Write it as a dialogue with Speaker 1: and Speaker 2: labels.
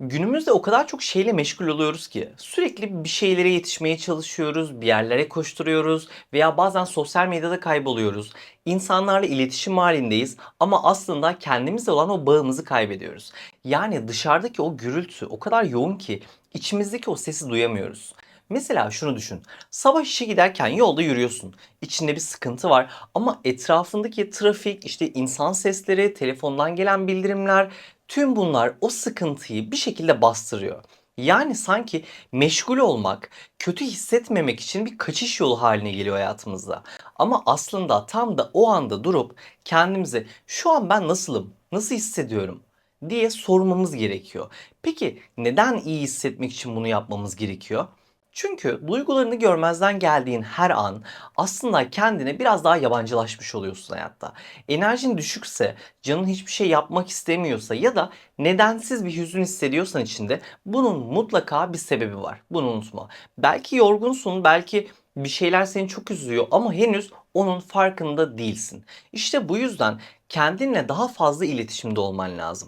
Speaker 1: Günümüzde o kadar çok şeyle meşgul oluyoruz ki sürekli bir şeylere yetişmeye çalışıyoruz, bir yerlere koşturuyoruz veya bazen sosyal medyada kayboluyoruz. İnsanlarla iletişim halindeyiz ama aslında kendimizle olan o bağımızı kaybediyoruz. Yani dışarıdaki o gürültü o kadar yoğun ki içimizdeki o sesi duyamıyoruz. Mesela şunu düşün. Sabah işe giderken yolda yürüyorsun. İçinde bir sıkıntı var ama etrafındaki trafik, işte insan sesleri, telefondan gelen bildirimler, tüm bunlar o sıkıntıyı bir şekilde bastırıyor. Yani sanki meşgul olmak, kötü hissetmemek için bir kaçış yolu haline geliyor hayatımızda. Ama aslında tam da o anda durup kendimize şu an ben nasılım, nasıl hissediyorum diye sormamız gerekiyor. Peki neden iyi hissetmek için bunu yapmamız gerekiyor? Çünkü duygularını görmezden geldiğin her an aslında kendine biraz daha yabancılaşmış oluyorsun hayatta. Enerjin düşükse, canın hiçbir şey yapmak istemiyorsa ya da nedensiz bir hüzün hissediyorsan içinde bunun mutlaka bir sebebi var. Bunu unutma. Belki yorgunsun, belki bir şeyler seni çok üzüyor ama henüz onun farkında değilsin. İşte bu yüzden kendinle daha fazla iletişimde olman lazım.